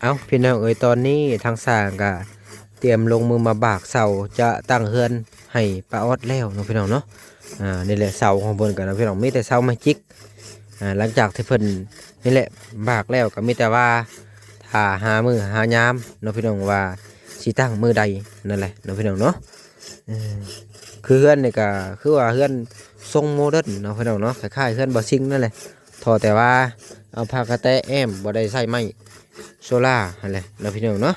เอาพี่น้องเอ้ยตอนนี้ทางสร้างก็เตรียมลงมือมาบากเสาจะตั้งเฮือนให้ป้าออดแล้วเนาะพี่น้องเนาะอ่านี่แหละเสาของเพิ่นกันนาะพี่น้องมีแต่เสาไม้จิกอ่าหลังจากที่เพิ่นนี่แหละบากแล้วก็มีแต่ว่าถ้าหามือหายามเนาะพี่น้องว่าสิตั้งมือใดนั่นแหละเนาะพี่น้องเนาะคือเฮือนนี่ก็คือว่าเฮือนทรงโมเดิร์นเนาะพี่น้องเนาะคล้ายๆเฮือนบ่ซิงนั่นแหละทอแต่ว่าเอาผ้ากระแตแอมบ่ได้ใส่ไม้ โซล่าอะไรเราพี่น้องเนาะ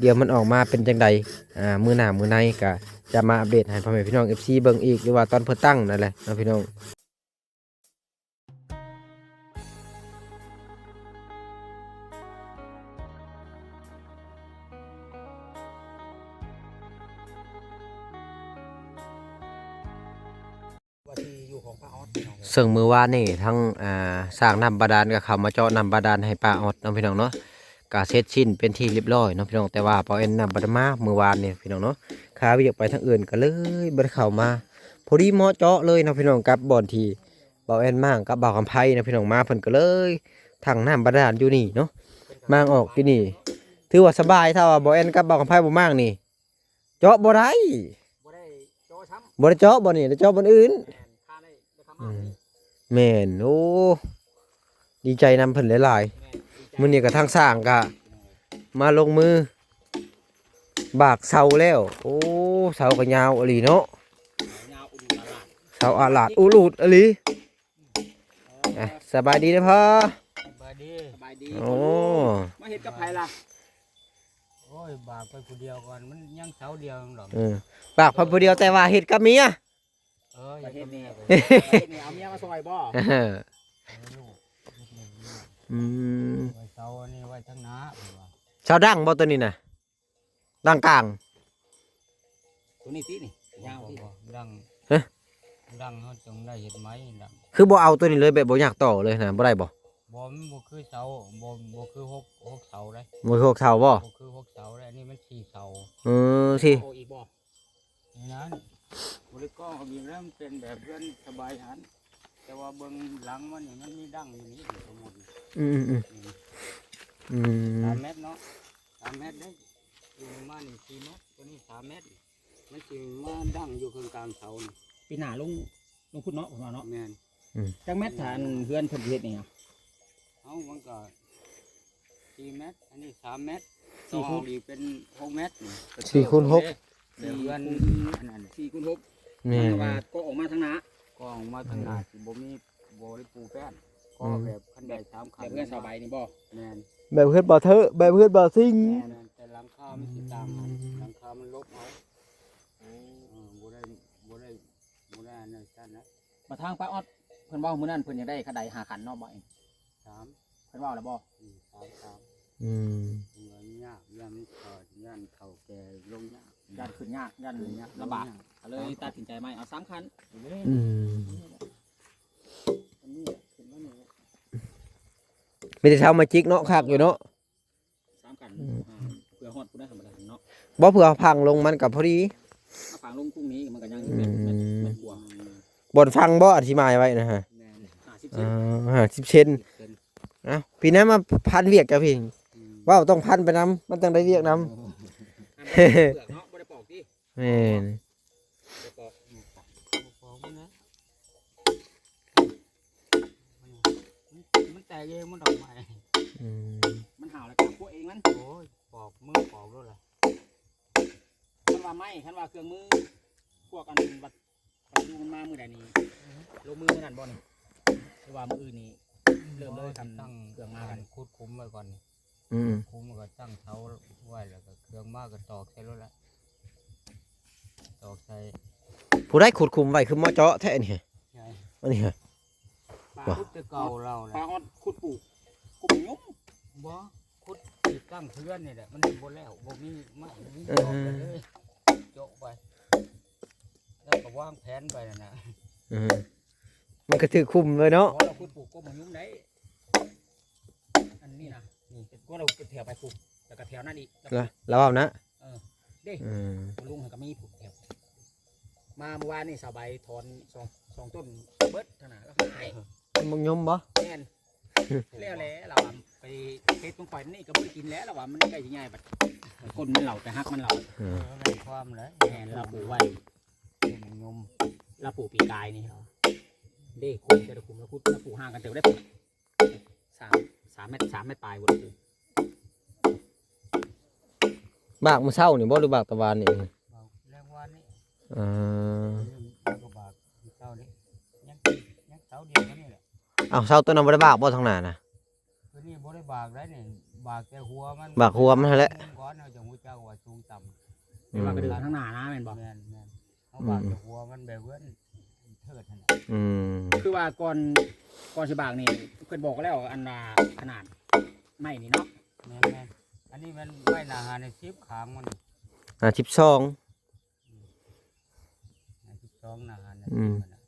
เดี๋ยวมันออกมาเป็นจังใดอ่ามือหน้ามือในก็จะมาอัปเดตให้พ่อแม่พี่น้อง FC เบิ่งอีกหรือว่าตอนเพิ่นตั้งนั่นแหละเนาพี่น้องซึ่งมือว่านี่ทั้งอ่าสร้างน้ำบาดาลก็เขามาเจาะน้ำบาดาลให้ป้าออดเนาะพี่น้องเนาะ ก็เสร็จสิ้นเป็นที่เรียบร้อยเนาะพี่น้องแต่ว่าพอเอ็นน้ำบาดาลมามือวานนี่พี่น้องเนาะขาไปอยากไปทางอื่นก็เลยบ่ได้เข้ามาพอดีเหมาะเจาะเลยเนาะพี่น้องกับบ่อนที่เบาแอนมากกับเบาคำไพ่นะพี่น้องมาเพิ่นก็เลยทางน้ำบาดาลอยู่นี่เนาะมางออกที่นี่ ถือว่าสบายถ้าว่าเบาแอนกับเบาคำไพ่บ่มากนี่ เจาะบ่ได้บ่ได้โจช้ำบ่ได้เจาะบ่นี่ได้เจาะบ่อนอื่นแม่นค่าได้ได้คำอืมามนี่แม่นโอ้ดีใจนำเพิ่นหลายแม่นดีใจๆ มื้อนี้ก็ทางสร้างก็มาลงมือ บากเสาแล้ว โอ้เสาก็ยาวอหลีเนาะยาวอุดมตลาดเสาอาลาดอูรูดอหลีอะสบายดีนะพ่อสบายดีสบายดีโอ้มาเฮ็ดกับไผล่ะโอ้ยบากไปผู้เดียวก่อนมันยังเสาเดียวหรอกเออบากพอผู้เดียวแต่ว่าเฮ็ดกับเมียเอออย่าประเทไปศแม่นี้ไปประเทศนี้เอาเมียมาซอยบ่เออลูกลูกลูกอืมไว้ เสาอันนี้ไว้ทั้งหน้าเพิ่นว่าชาวดังบ่ตัวนี้น่ะดังกลาง ตัวนี้ตินี่ยาวบ่ติบ่ดังเอ๊ะดังเขาจงได้เห็นไหมดังคือบ่เอาตัวนี้เลยแบบบ่อยากต่อเลยนะบ่ได้บ่บ่มันบ่คือเสาบ่บ่คือหกหกเสาได้บ่พวกเฒ่าบ่บ่คือหกเสาได้อันนี้มันสี่เสาเออสิโอ้อีกบ่นี่นั้นบริกรเขามีแล้วมันเป็นแบบเพื่อนสบายหัน แต่ว่าเบิ่งหลังมันนี่มันมีดังอยู่นี่อยู่ทั้งหมดนี่อืมอืมนี่อืมสามเมตรเนาะสามเมตรได้อยู่มานี่สี่เมตรตัวนี้สามเมตร มันจึงมาดังอยู่กลางกลางเสานี่ปีหน้าลงลงพุดเนาะผมว่าเนาะแม่นจักแม่นฐานเฮือนเพิ่นเฮ็ดนี่ฮะเอามันก็สี่เมตรอันนี้สามเมตรสี่คูณต่ออีกเป็นหกเมตรนี่สี่คูณหกเดี๋ยวเพื่อนอันนั้น4คูณ6แม่ว่าก็ออกมาทางหน้า กองมาทางหน้าสิบ่มีบ่ได้ปูแป้นก็แบบคันใดสามคัแต่นเพื่อนสบายนี่บ่แม่นแบบเพื่อนบ่เถอะแบบเพื่อนบ่ซิงแม่นแต่หลังคามันสิตามมันหลังคามันลบเอาเออบ่ได้บ่ได้บ่ได้อันนั้นซั่นนะมาทางป้าออดเพิ่นเว้ามื้อนั้นเพิ่นอยากได้ขนาดหาขันเนาะบ่เองสามเพิ่นเว้าแล้วบ่อืมสามสามอืมเงินยากยันเกิดยันเข่าแก่ลงยาก ย่านขึ้นยากย่านลำบากก็เลยตัดสินใจใหม่เอาสามคันอืมอันนี้ขึ้นมานี่มีแต่เช้ามาจิกเนาะคักอยู่เนาะสามคันอืมอ่าเพื่อฮอดผู้ได้ธรรมดาเนาะบ่เผื่อพังลงมันก็พอดีถ้าฝังลงพรุ่งนี้มันก็ยังแม่นแม่นแม่นกว่าบ่นฟังบ่อธิบายไว้นะฮะแม่น50เซอ่นาสิบเซนเป็นเอ้าพี่นั้นมาพันเวียกจ้ะพี่อืมว้าวต้องพันไปนํมันต้องได้เวียกนํอ่าบ่ได้เปลือกเนาะ บ่ได้ปอกติแม่นบ่ได้ปอกพอมันนะมันแตกเองมันดอกไม้อืมมันห่าวแล้วก็พวกเองมันโอ้ยปอกมือปอกด้วยล่ะคันว่าไม้คันว่าเครื่องมือ พวกอันบัดบัดดูมันมามื้อใดนี้ลงมือมื้อนั้นบ่นี่หรือว่ามื้ออื่นนี่เริ่มเลยทำตั้งเครื่องมามากักันนคุดคุ้มไว้ก่อนนี่อืมคุ้มแล้วก็ตั้งเท้าไว้แล้วก็เครื่องมากก็ตอกใส่รถละ ตอกใส่ผู้ได้ขุดคุมไว้คือหมอเจาะแท้นี่ไงอันนี้ฮะ ปลาว่ะคุดแตะเก่าเราแหปลาละออดขุดปลูกกุบยุ่งบ่คุดติดตั้งเพื่อนนี่แหละมันบ่แล้วบ่มีไม่มีตอกไปเลยโจาะไปแล้วก็วางแผนไปนั่นน่ะอืมมันก็ถือคุมเลยเนาะพอเราขุดปลูกก็มันยุ่งได้อันนี้นะนี่ก็เราแถวไปปลูกแล้วก็แถวนั่นอีกแล้วแล้วแล้วเอานะ เด้อืมลุงเขาก็มีปลูกแถว มาเมื่อวานนี่สาวใบถอนสองสองต้นเบิดขนาดแล้วหายมึงยมบ่แน่นแล้วแหละเราว่าไปเฮ็ดของข่อยนี่ก็บ่ได้กินแล้วเราว่ามันใกล้สิง่ายบัดก้นมันเหล่าแต่ฮักมันเหล่าเออได้ความเลยแม่นเราปลูกไว้เป็นยมเราปลูกปีกายนี่เราเด้คุมแต่ละคุมแล้วคุดแล้วปลูกห่างกันเต็มได้ปลูกสามสามเมตรสามเมตรปลายบนปลูกบากมื้อเช้านี่บ่หรือบากตะวันนี่ อ่าแล้วก็บากเจ้านี่ยังกินยังเสาเดียวกันนี่แหละเอาเช้าตัวนั้นบ่ได้บากบ่ทางหน้าน่ะตัวนี้บ่ได้บากได้นี่บากแต่หัวมันบากหัวมันนั่นแหละก้อนเอาจากหัวเจ้าว่าสูงต่ำแต่ว่ากระเดือกทั้งหน้านะแม่นบอกแม่นแม่นเอาบากแต่หัวมันแบบเว้นเทิดนั่นแหละอืมคือว่าก่อนก่อนสิบากนี่เพิ่นบอกแล้วอันว่าขนาดไม่นี่เนาะแม่นแม่นอันนี้มันไม่นาหาในชิปขางมันอ่า12ในชิป สองนาหาในอืชิปมมันน่ะ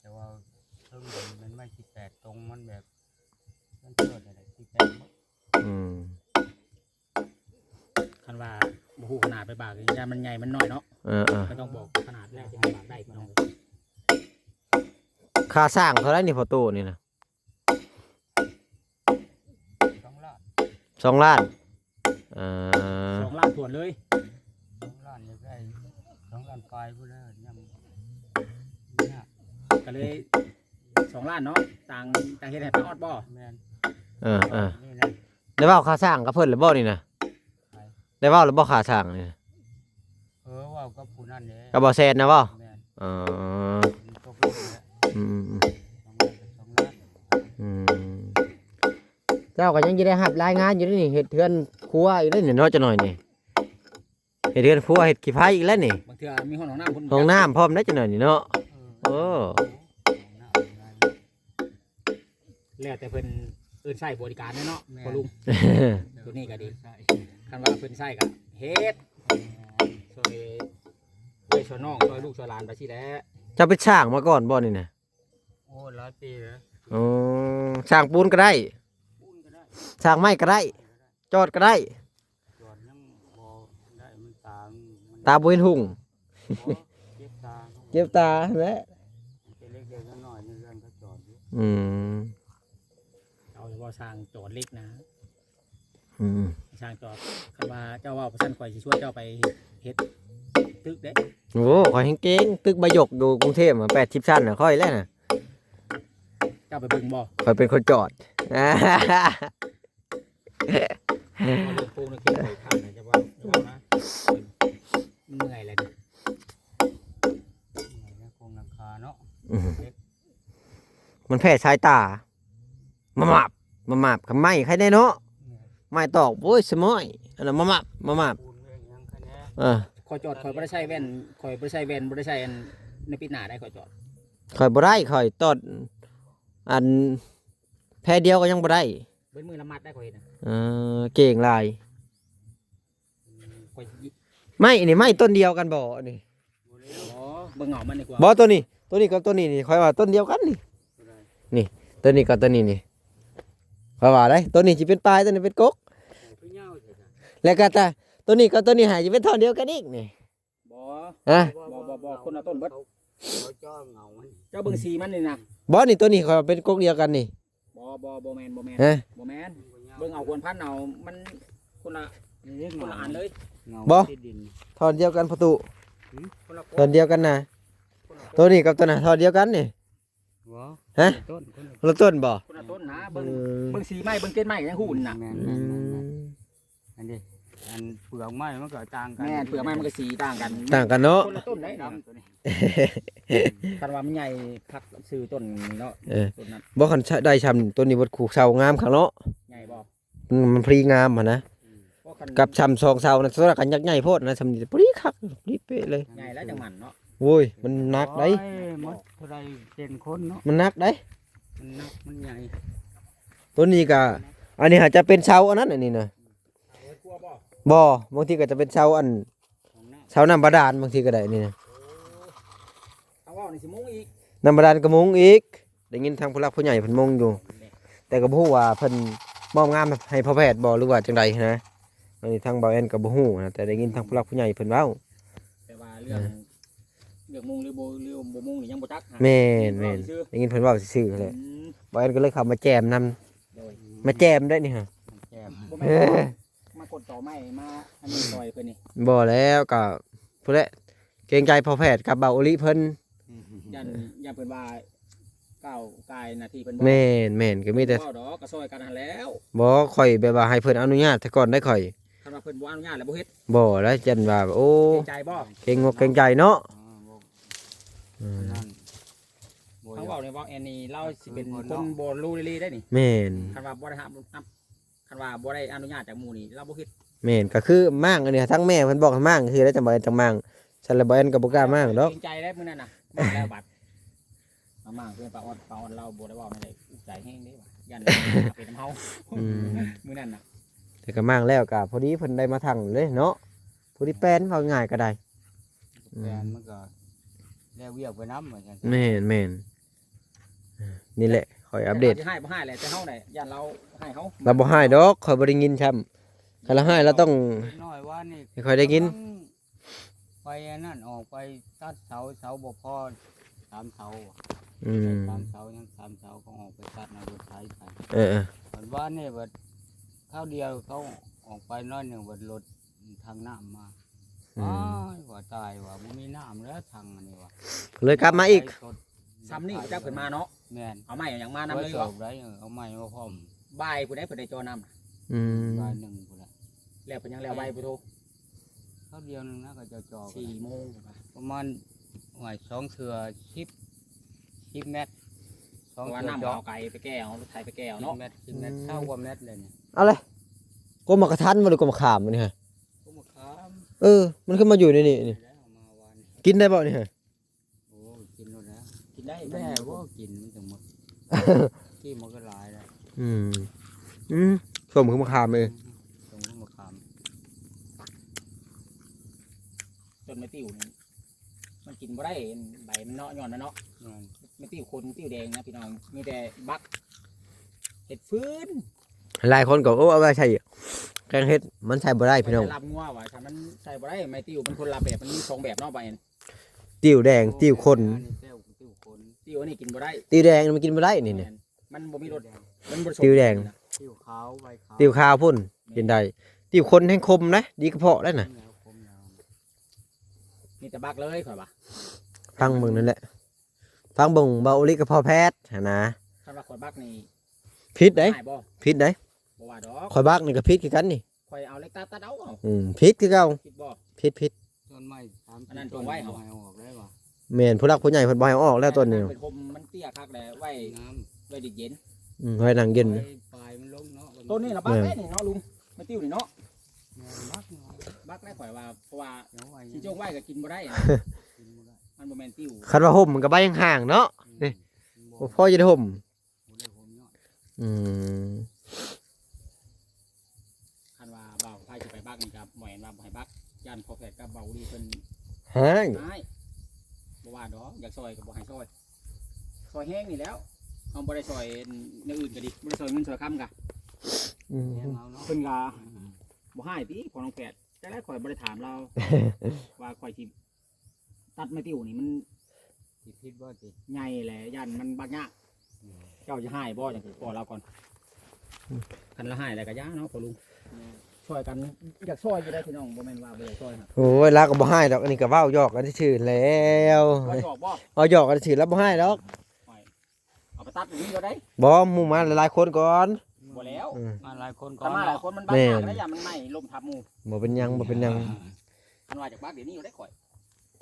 แต่ว่าเครื่องบินมันไม่ชิปแปดตรงมันแบบ มันเทิดอะไรชิปแปดหมดอืมคันว่าบ่ฮู้ขนาดไปบากยามันใหญ่มันน้อยเนาะเออเออก็ต้องบอกขนาดแรกที่ให้บากได้พี่น้องค่าสร้างเท่าไหร่นี่พอตู้นี่น่ะสองล้านสองล้านอ่าสองล้านทวนเลยสองล้านอยากได้สองล้านปลายพูดแล้วยังเนี่ย ก็เลยสองล้านเนาะต่างต่างเฮ็ดให้ไปออดบ่แม่นเออเออนี่นะได้เว้าค่าสร้างกับเพิ่นหรือบ่นี่น่ะได้เว้าหรือบ่ค่าสร้างนี่น่ะเออว่ากับผู้นั่นเนี่ยกับบ่แซนนะบ่แม่นอ๋อมันตกลงแล้วอืมอืมสองล้านกับสองล้านอืมเจ้าก็ยังจะได้หับรายงานอยู่นี่เห็ดเทือนครัวอีกแล้วนี่เนาะจะหน่อยนี่เห็ดเทือนครัวเห็ดขี้ไผ่อีกแล้วนี่บางเทื่อมีห้องน้ำพุ่นห้องน้ำพร้อมได้จะหน่อยนี่เนาะ เออ โอ้ แล้วแต่เพิ่นเอิ้นใช้บริการเด้อเนาะพอลุง ตัวนี้ก็ดี ใช่คันว่าเพิ่นใช้ก็เฮ็ดช่วยช่วยช่วยน้องช่วยลูกช่วยหลานไปสิแหล้วเจะไปช่างมาก่อนบ่นี่นะโอ้หลายปีแล้วอ๋อช่างปูนก็ได้ปูนก็ได้ช่างไม้ก็ได้ จอดก็ได้ จอดยังบ่ได้มันตามมันตาบุญหุ่งบ่เก็บตาเจ็บตาแหละเป็นเล็กๆน้อยๆนี่เรื่องเขาจอดอยู่อืมเอาเฉพาะ สร้างโจทย์เล็กนะอืมสร้างโจทย์คันว่าเจ้าว่าประชันข่อยสิช่วยเจ้าไปเฮ็ดตึกเด้โอ้ขอยแห้งเก่งตึกใบหยกอยู่กรุงเทพอะแปดชิบชั้นอะค่อยแล้วน่ะเจ้าไปเบิ่งบ่ค่อยเป็นคนจอดเอาเรื่องโป่งในเขตข่อยข้างไหนจะว่าจะว่านะมันเมื่อยแล้วนี่นี่นะคงราคาเนาะอืมมันแพ้สายตามาหมับ มาหมับกับไม้ใครได้เนาะเนี่ยไม้ตอกโอ้ยสมอยอันนั้นมาหมับมาหมับปูนเรื่องยังคะแนนเออข่อยจอดข่อยบ่ได้ใช้แว่นข่อยบ่ได้ใช้แว่นบ่ได้ใช้อันในปิดหน้าได้ข่อยจอดข่อยบ่ได้ข่อยตอดอันแพ้เดียวก็ยังบ่ได้เบิ้มือละมัดได้ข่อยเฮ็ดน่ะเออเก่งหลายข่อยยิไม้นี่ไม้ต้นเดียวกันบ่นี่อ๋อเบิ่งเหงามันดีกว่าบ่ตัวนี้ ตัวนี้กับตัวนี้นี่ข่อยว่าต้นเดียวกันนี่ตัวนี้กับตัวนี้นี่ ข่อยว่าได้ตัวนี้สิเป็นปลายตัวนี้เป็นกกพี่เงาเถอะนะแล้วก็แต่ตัวนี้กับตัวนี้หายสิเป็นท่อนเดียวกันอีกนี่บ่ฮะบ่บ่บ่คนละต้นเบิดเขาจ้อเงามันเจ้าเบิ่งสีมันนี่นะบ่นี่ตัวนี้ข่อยว่าเป็นกกเดียวกันนี่บ่บ่บ่แม่นบ่แม่นฮะบ่แม่นเบิ่งเอาควรพันเอามันคนละเรียกคนเงาละอันเลยเงาบ่ที่ดินท่อนเดียวกันประตูคนละท่อนเดียวกันนะตัวนี้กับตัวนั้นท่อนเดียวกันนี่หัว ฮะต้นคนละต้นบ่คนละต้นนะเอเบิ่งอเบิ่งสีไม้เบิ่งเต้นไม้ยังหุ่นน่ะแม่นอืแม่นแม่นแม่นมอันนี้อันเปลือกไม้มันก็ต่างกันแม่นเปลือกไม้มันก็สีต่างกันต่างกันเนาะคนละต้นได้ดำนะตัวนี้คันว่ามันใหญ่พักซื้อต้นนี้เนาะเออต้นนั้นบ่คันได้ชำตัวนี้บ่ขู่เสางามข้างเนาะใหญ่บ่มันมันพรีงามหั่นนะเพราะคันกับชำซองเสานะสระกันยักษ์ใหญ่โพดนะชำนี่พรีคักพรีเป๊ะเลยใหญ่แล้วจังหมันเนาะ โว้ยมันหนักได้โอ้ยหมดเท่าไรเจ็ดคนเนาะมันหนักได้มันหนักมันใหญ่ตัวนี้ก็อันนี้อาจจะเป็นเสาอันนั้นอันนี้นะเอาไว้กลัวบ่บ่บางทีก็จะเป็นเสาอันของหน้าเสาน้ำบาดาลบางทีก็ได้นี่นะเอาว่านี่สิมุ้งอีกน้ำบาดาลก็มุงอีกได้ยินทางผู้หลักผู้ใหญ่เพิ่นมุงอยู่ แต่ก็บ่ฮู้ว่าเพิ่นมอบงานให้พ่อแพทย์บ่หรือว่าจังใดนะอันนี้ทางเบาแอนก็บ่ฮู้นะแต่ได้ยินทางผู้หลักผู้ใหญ่เพิ่นเว้าแต่ว่าเรื่อง เรื่องมุงหรือบ่หรือบ่มุงนี่ยังบ่จักหาแม่นแม่นชื่อได้ยินเพิ่นเว้าซื่อๆแหละอืมเบาแอนก็เลยเข้ามาแจมนำมาแจมได้นี่ฮะแจมบ่เอ้แม่นยมากดต่อไม้มาอันนี้ซอยเพิ่นนี่บ่แล้วก็ผู้ใดเกรงใจพอแพทย์กับเบาอลิเพิ่นยันยันเพิ่นว่าก้าวกายหน้าที่เพิ่นแม่นแม่นก็มีแต่บ่ดอกก็ซอยกันหันแล้วบ่ข่อยแบบว่าให้เพิ่นอนุญาตแต่ก่อนได้ข่อย คันว่าเพิ่นบ่อนุญาตแล้วบ่เฮ็ดบ่แล้วจันว่า โอ้เกรงใจบ่เกรงงกเกรงใจเนาะ อ่าบ่อืมนั่นบ่เขาอยาเว้ากเนี่ยว่าแอนนี่เราสิเป็นคือคคนนเนาะบ่รู้ลีๆได้นี่แม่นคันว่าบ่ได้รับรับคันว่าบ่ได้อนุญาตจากหมู่นี่เราบ่เฮ็ดแม่นก็คือมั่งอันนี้ทั้งแม่เพิ่นบอกให้มั่งคือแล้วจังบ่จังมั่งฉันละบ่อันก็บ่กล้ามั่งดอกเกรงใจได้มื้อนั้นน่ะมาแล้วบัดมามาเพิ่นปาออดปาออดเราบ่ได้เว้านั่นได้อุกใจแฮงเด้ว่ะยันเป็นน้ำเฮาอืมมื้อนั้นน่ะแต่ก็มั่งแล้วก็พอดีเพิ่นได้มาทั้งเลยเนาะพอดีแป้นเว้าง่ายก็ได้ แฟนมันก็ แล้วเวียกไปน้ำเหมือนกันแม่นแม่นนี่แหละคอยอัปเดตแต่ราสิให้บ่ให้แหละแต่เฮาได้ยันเราให้เฮาเราบ่ให้ดอกคอยบ่ได้ยินช้ำคันเราให้เราต้องน้อยว่านี่ให้คอยได้ยิน ไปอันนั่นออกไปตัดเสาเสาบ่พอสามเสาอืมสามเสายังสามเสาเขาออกไปตัดในรถไถไปเออเออเหมือนว่านี่บัดข้าวเดียวเขาออกไปน้อยหนึ่งบัดรถทางน้ำมา อือ้ามยว่าตายว่าบ่มีน้ำแล้วทางอันนี้ว่าเลยกลับมาอีกซ้ำนี่เจ้าเพิ่นมาเนาะแม่นเอาไม้เอาหยังมานำไว้เลยสบ่อบได้เออเอาไม้มาพร้อมบ่ายผู้ใดเพิ่นได้จอนำอืมบายหนึ่งพุ่นละแล้วเพิ่นยังแล้วใบผู้โทรข้าวเดียวหนึงนะก็จะจอกัน4โมงประมาณหวยสองเถื่อชิปชิปเมตรสเพองราะว่าเถื่อน้ำจอเอาไก่ไปแก้เอารถไถไปแก้เอาชิปเนาะเมตรชิปเมตรเท่ากว่าเมตรเลยเนี่ยเอาเลยกลมมากระทันบ่หรือกลมขามมันนี่ฮะก็มาค้าม เออ มันขึ้นมาอยู่ในนี่นี่แล้วเอามาวันกินได้บ่นี่ฮะโอ้กินหมดแล้วกินได้แม่ว่ากินมันถึงหมดที่มันก็หลายแล้วอืม อืมสมขึ้นมาขามเองตรงมะขามจนไม่ติ้วนี่มันกินบ่ได้ใบมันเนาะย้อนมันเนาะนั่นไม่ติ้วคนติ้วแดงนะพี่น้องมีแต่บักเห็ดฟื้นหลายคนก็โอ้เอาไปใช่ แกงเฮ็ดมันใช้บ่ได้พี่น้องมันจะรับงัวว่ะถ้ามันใส่บ่ได้ไม่ติ้วมันคนละแบบมันมีสองแบบเนาะใบอันติ้วแดงติ้วคนอันนี้เต้วติ้วคนติ้วอันนี้กินบ่ได้ติ้วแดงมันกินบ่ได้นี่เนี่ย มันบ่มีรสแดงมันบ่สมติ้วแดง ติ้วขาวใบขาวติ้วขาวพุ่นกินได้ติ้วคนแห้งคมนะ ดีกระเพาะได้น่ะแนวคมยาวมีแต่บักเลยข่อยว่าฟังเบิ่งนั่นแหละฟังเบิ่งเบาอลิกับพ่อแพทย์หั้นนะคันว่าข่อยบักนี่พิษเด้ง่ายบ่พิษเด้บ่ว่า ดอกข่อยบักนี่ก็พิษคือกันนี่ข่อยเอาเล็กตัดตัดเอาเอาอืมพิษคือเก่าคิดบ่ พิษพิษต้นไม้สามอันนั้นต้นไว้เหรอเอาออกได้ป่ะแม่นผู้รักผู้ใหญ่เพิ่นบ่ให้เอาออกแล้วต้นนี้เป็นคมมันเตี้ยคักแหละไว้น้ไว้ดิเย็น อืมไว้นั่งำเย็นไว้ปลายมันลงเนาะต้นนี้นะบักได้นี่เนาะลุงไม่ติ้วนี่เนาะแม่นบักเนาะบักได้ข่อยว่าเพราะว่าเดี๋ยวไว้สิจงไว้ก็กินบ่ได้นะกินบ่ได้มันบ่แม่นติ้วคันว่าห่มมันก็ใบห่างๆเนาะ นี่ บ่บ่พอจะได้ห่ม บ่ได้ผมยอดอืม คันว่าเบาไผสิไปบัก นี่ครับบ่เห็นว่าบ่ให้บักย่านพอแพทย์กับเบาดีเพิ่นห่างหายบ่ว่าดอกอยากซอยก็บ่ให้ซอยซอยแห้งนี่แล้วเฮาบ่ได้ซอยอย่างอื่นก็ดีบ่ได้ซอยเงินซอยคำกะอืมแม่นเอาเนาะเพิ่นก็บ่ให้ติของน้องแพทย์แต่แรกข่อยบ่ได้ถามเรา ว่าข่อยสิตัดไม้ติ้วนี่มันสิผิดบ่ติใหญ่แหละย่านมันบักยากเจ้าจะให้บ่จังซี่ขอเราก่อนคันละให้แล้วก็ย่าเนาะพ่อลุง ช่วยกันอยากช่วยอยู่ได้พี่น้องบ่แม่นว่าบ่อยากช่วยครับโอ้ยรักก็บ่ให้ดอกอันนี้ก็เว้าหยอกกันซื่อๆแล้วว่าชอบบ่เอาหยอกกันซื่อแล้วบ่ให้ดอกเอาไปตัดอย่างนี้ก็ได้บ่หมู่มาหลายๆคนก่อนบ่แล้วอืม มาหลายคนก่อถ้านมาหลายเนาะคนมันบักยากแล้วอย่ามันไหม้ลมทับหมู่บ่เป็นหยังบ่เป็นหยังคันว่าจากบักเดี๋ยวนี้อยู่ได้ข่อย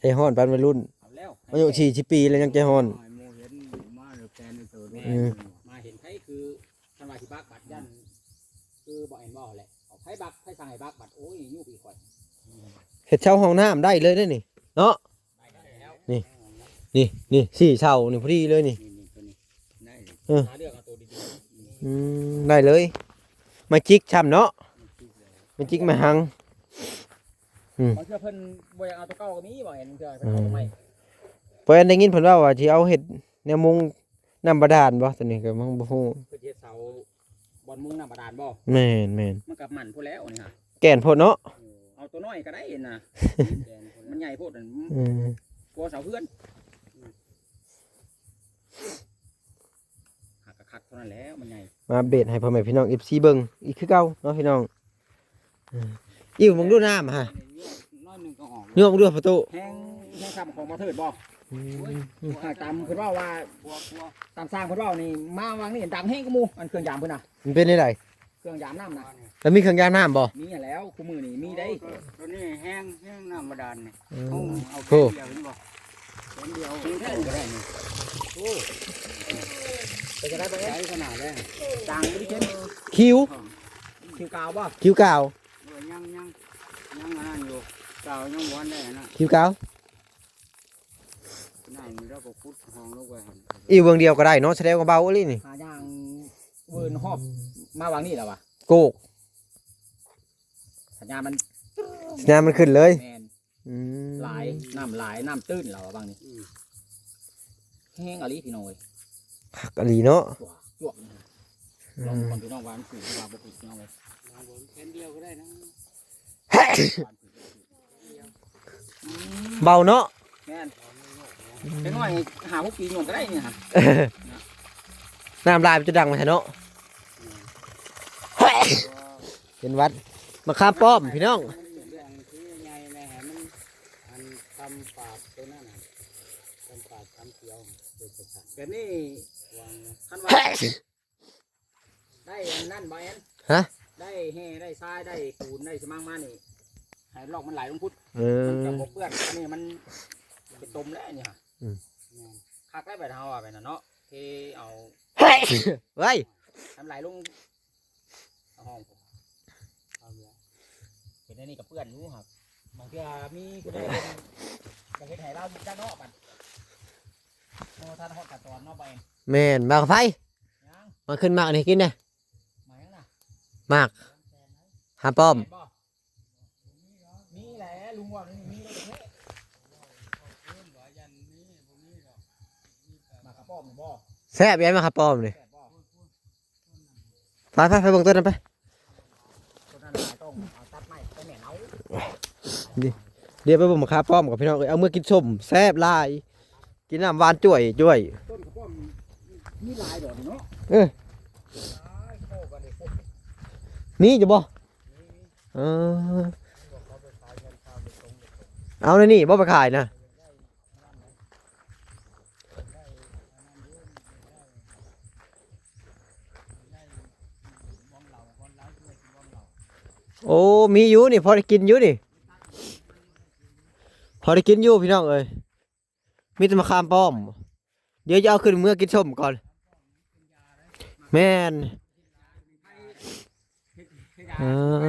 ใจฮ้อนปานวัยรุ่นเอาแล้วอายุ40ปีแล้วยังใจฮ้อนให้หมู่เห็นมาหรือแฟนในตัวแม่อืม มาเห็นไผคือคันว่าสิบักบัดยันคือบ่เห็นบ่แหละ เอาไผบักไผสั่งให้บักบัดโอ้ยอยู่ปีข่อยเฮ็ดเช่าห้องน้ำได้เลยเด้อนี่ เนาะได้แล้วนี่นี่นี่สี่เช่านี่พอดีเลยนี่ นี่นี่ตัวนี้ได้เลยหาเรื่องเอาตัวดีอืมได้เลย มาจิกช้ำเนาะมาจิกมาหัง ๆบางเทื่อเพิ่นบ่อยากเอาตัวเก่าก็มีบ่เห็นเทื่อเพิ่นเอาตัวใหม่เพราะฉะนั้นได้ยินเพิ่นว่าว่าที่เอาเฮ็ดแนวมุงน้ำบาดาลบ่ตัวนี้ก็มันบ่ฮู้เพื่อเฮ็ดเสา บอลมุงน้ำบาดาลบ่แม่นแม่นมันกับมันพูดแล้วนี่ฮะแก่นโพดเนาะเอาตัวน้อยก็ได้นะแฟนคนมันั้นนใหญ่โพดนั่นอืมกลัวเสาเพื่อนหักกะคักๆเท่านั้นแหล้วมันใหญ่มาอัปเบตให้พ่อแม่พี่น้อง FC เบิ่งอีกคือเก่าเนาะพี่น้องเอออิ่วมึงดูน้ำฮะน้อยหนึงก็ออกเนื้อมึงดูประตูแห้งแห้งคำของมาเถิดบ่อืมหาก ตามเพิ่นว่าว่ากลัวกลัวตามสร้างเพิ่นว่านี่มาวางนี่ดังแห้งกูมูอันเครื่องยามเพิ่นน่ะมันเป็นได้ไดเครื่องยามน้ำน่ะแล้วมีเครื่องยามน้ำบ่มีอะแล้วคู่มือนี่มีได้ตัวนี้แห้งแห้งน้ำบาดาลนี่อืเอามเอาโอ้แค่เดียวเห็นบ่แค่เดียวมีแค่ก็ได้นี่โอ้ไปจะได้ไปใช้ขนาดแรกจางบ่ได้เช่นคิวคิวกาวบ่คิวกาวเออยังยังยังอันนั้นอยู่เก่ายังวันได้นะคิวกาว นั่นเราก็พุดห้องลงไปหั่นอีกเบิ่งเดียวก็ได้เนาะแสดงว่าเบาอีหลีนี่หาย่างเวิร์นหอบมาวางนี่แล้ววะโกกสัญญาณมันสัญญาณมันขึ้นเลยแมนอืมหลายน้ำหลายน้ำตื้นแล้ววะบางนี่อืมแห้งอะไรพี่น้องเอ้ยคักอีหลีเนาะจวกจวกนะลองก่อนพี่น้องหวานสื่อว่าบ่ผิดพี่น้องเลยเอาบนแค่เดียวก็ได้นะเบาเนาะแม่น เด็กน้อยหาพวกปีหน่วงก็ได้เนี่ยฮะน้ำลายมันจะดังมาแท้เนาะเป็นหวัดมาข้ามป้อมพี่น้องมันเรื่องที่ใหญ่นะฮะมันอันทำปาดตัวนั้นน่ะทำปาดทำเขียวเด็กสัตว์แต่นี่วางท่านว่าได้อันนั่นบ่แอนฮะได้แห่ได้ทรายได้ปูนได้สมังมานี่ให้ลอกมันไหลลงพุทธเอมันจะอบ่เปื้อนอันนี้มันไปต้มแล้วอันนี่ ฮะแม่นคักได้แบบเฮาอะไปน่ะเนาะเทเอาเฮ้ยทำไหลลงเอาห้องผมเอาเลยเป็นอันนี้กับเปื้อนอยู่ครับบางทีมีก็ได้เป็นบางทีให้เราอยู่ด้านนอกมันโอ้ท่านฮอดกัดตอนเนอกไปเองแม่นมากไฟยังมาขึ้นมากนี่กินนะมายังน่ะมากหาป้อม เห็นบ่มีแหละลุงว่านี่มีแล้วเด้มากระป๋ อมบ่แซ่บยัยมาครับป้อมเลยไปไปไปเบิ่งต้นนั้นไปคนนั้นน่ะต้องเอาตัดไม้ไปแม่นเอาเดี๋ยวไปเบิ่งมาคาป้อมกับพี่น้องเอ้ยเอาเมื่อกินส้มแซ่บลาย กินน้ำหวานจ่วยจ่วยต้นกระป๋อมมีหลายดอกนี่เนาะเออมีจะบ่เออเอาเลยนี่บ่ไปขายนะ โอ้มีอยู่นี่พอได้กินอยู่นี่พอได้กินอยู่พี่น้องเอ้ยมีแต่มะขามป้อม เดี๋ยวจะเอาขึ้นเมื่อกินส้มก่อน แม่นเออ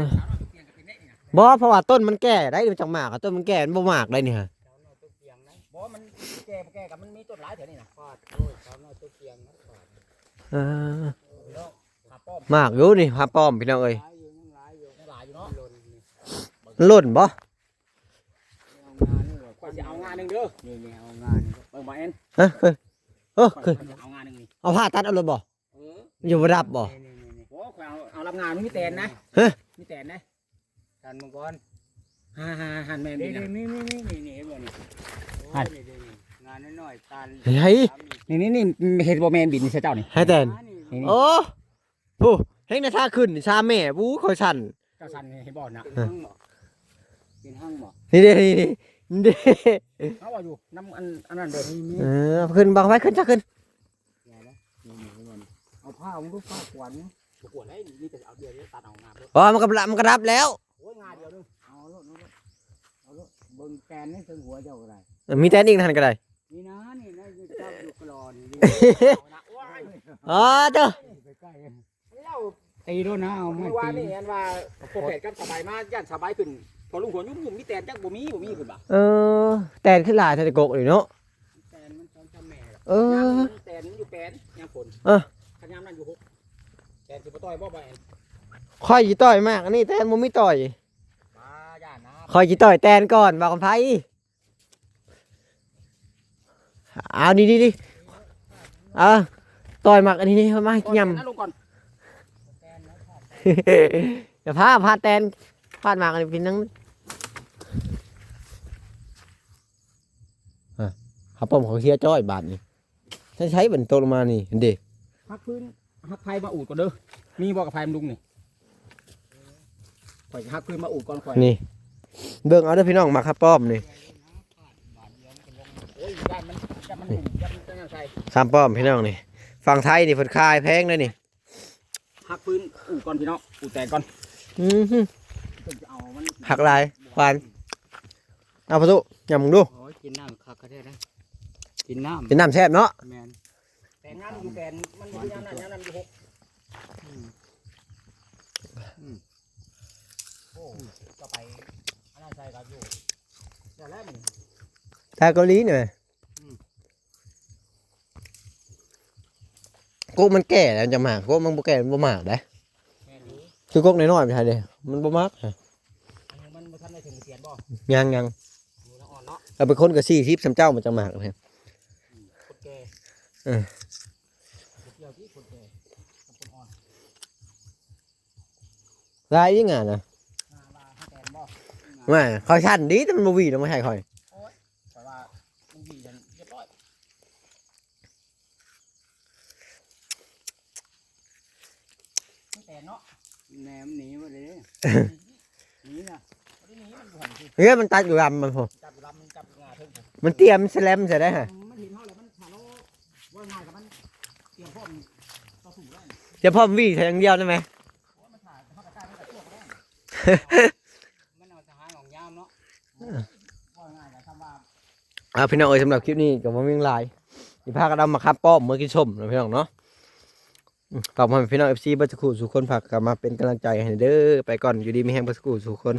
บ่เพราะว่าต้นมันแก่ได้มันจังหมากอะต้นมันแก่มันบ่หมากได้นี่ฮะตัวเกียงนะบ่มันแก่บ่แก่กับมันมีต้นหลายแถวนี้น่ะฟาดโอ้ยเขาเอาตัวเกียงนะฟาดเออหาป้อมหมากอยู่นี่หาป้อมพี่น้องเอ้ยหลายอยู่ยังหลายอยู่ หลายอยู่เนาะ หล่นนี่ มันห ล่นบ่เอางานนี่หรอกข่อยสิเอางานหนึงเด้อนี่นี่เอางานนี่ก็เบิ่งบ่แอนฮะเคยเออข่อยเคยเอางานหนึงนี่เอาผ้าตัดเอาเลยบ่เอออยู่บ่ดับบ่นี่นี่นี่โอ้ข่อยเอาเอารับงานมันมีแตนนะฮะมีแตนนะกันมังกรฮ่าฮ่าหันแม่นนี่นี่นี่นะนี่นี่นี่นี่เห็นบ่นี่หัโอ้นยนี่นี่งานน้อยๆตาลเฮ้ยนี่นี่นี่เฮ็ดบ่แม่นบินนี่เจ้านี่ให้แตนนี่นี่โอ้ผู้เฮงในท่าขึ้นนี่ชาแม่บู้คอยสั่นเจ้าสันนี่เห็นบ่นะ เป็นห้างบ่เป็นห้างบ่นี่เด้นี่นี่นี่เด้เอาว่าอยู่น้ำอันอันนั้นเด้อนี่นี่เออเอาขึ้นบังไว้ขึ้นจ้าขึ้นไงนะนี่นี่เห็นบ่นี่เอาผ้ามันก็ผ้าขวัญบ่กวนเลยนี่แต่เอาเดียวนี่ตัดเอางานเด้ออ๋อมันก็รับมันก็รับแล้วโอ้ยงานเดียวนึงเอาโลดเอาโลดเอาโลดเบิ่งแกนนี่ถึงหัวเจ้าก็ได้เออมีแต่นิ่งทันก็ได้นี่นะนี่นะอยู่เจ้าอยู่กรอนนี่เอานะโอ้ยอ๋อเจ้าไปใกล้กันเล่าตีด้วยนะเอาไม่เมื่อวานตีนี่อันว่าโปรเฟสกับสบายมากย่านสบายขึ้น พอลุงหัวยุ่งยุ่งมีแตนจักบ่มีบ่มีขึ้นบ่เออ แตนขึ้นหลายทะเลโกกเลยเนาะแกนมันต้องจำแม่หรอกเออ แตนอยู่แปนยามฝนเออ ขยามนั่นอยู่หกแตนสิบ่ต่อยบ่บ่แอนคอยจีต่อยมากอันนี้แตนมุไม่ต่อยบ้าย่านนะคอยจีต่อยแตนก่อนมาคนไพ่เอาดีดีดีเอาต่อยหมักอันนี้นี่มาให้กินยำ นั่นลงก่อนอย่าพาพาแตนพาดหมากอันนี้เป็นนัง อะขับป้อมของเสียจ้อยบาทนี่ถ้าใช้บรรโตลงมานี่เด็ฮักพื้นฮักไฟมาอูดก่อนเด้อมีบอกกับไฟมันลุงนี่ข่อยจะฮักพื้นมาอูดก่อนข่อยนี่เบิ่งเอาเด้อพี่น้องมาครับป้อมนี่โอ้ยด้านมันด้านมันหุ่มด้านมันจะใส่สามป้อมพี่น้องนี่ฝั่งไทยนี่เพิ่นคายแพงเลยนี่ฮักพื้นอูดก่อนพี่น้องอูดแตกก่อนอือหือเพิ่นจะเอามันหักลายควานเอาพะตุยำมึงดูโอ้ยกินน้ำคักก็ได้นะ กินน้ำเป็นน้ำแซ่บเนาะแมนแต่งานอยู่แกนมันอยู่ยามนั้นยามนั้นอยู่หกโอ้ก็ไปอันนั้นใส่กับอยู่แต่แล้วมันทางเกาหลีเนี่ยกุ๊กมันแก่แล้วจะหมากกุ๊กมันบ่แก่มันบ่หมากได้แม่นอยู่คือกุ๊กน้อยๆไม่ใช่เด้มันบ่มักอันนี้มันบ่ทันได้ถึงเสียนบ่ยังยังอยู่ละอ่อนเนาะ เอาไปคนกับสี่ทิพย์สำเจ้ามันจะหมากเลยคนแก่เออบ่เกี่ยวที่คนแก่กับคน อ่อนลายยังไงนะหน้าว่าให้แกนบ่ไม่คอยชันดีแต่มันบ่วีนะไม่ใช่คอยแต่ว่ามันดีกันเรียบร้อยมันแต่เนาะแหนมหนีมาเลยหนีนะวันนี้มันบ่หันสิเฮ้ยมันตัดอยู่ลำมันพอจับลำมันจับงาเทิงผมมันเตรียมแสลมใส่ได้ฮะ เดี๋ยวพ่อมนวีใส่อย่างเดียวได้ไหมเพราะว่ามันถ่ายเขากระจายมันกระชั่วก็ได้มันเอาทหารของยามเนาะว่าง่ายกับคำว่าอ่าพี่น้องเอ้ยสำหรับคลิปนี้กับผมวิ่งลายมีพากันเอามาคับป้อมเมื่อกี้ชมนะพี่น้องเนาะอืมฝากมาพี่น้องเอฟซีบัสกูสู่คนฝากกลับมาเป็นกำลังใจให้เด้อไปก่อนอยู่ดีมีแห้งบัสกูสู่คน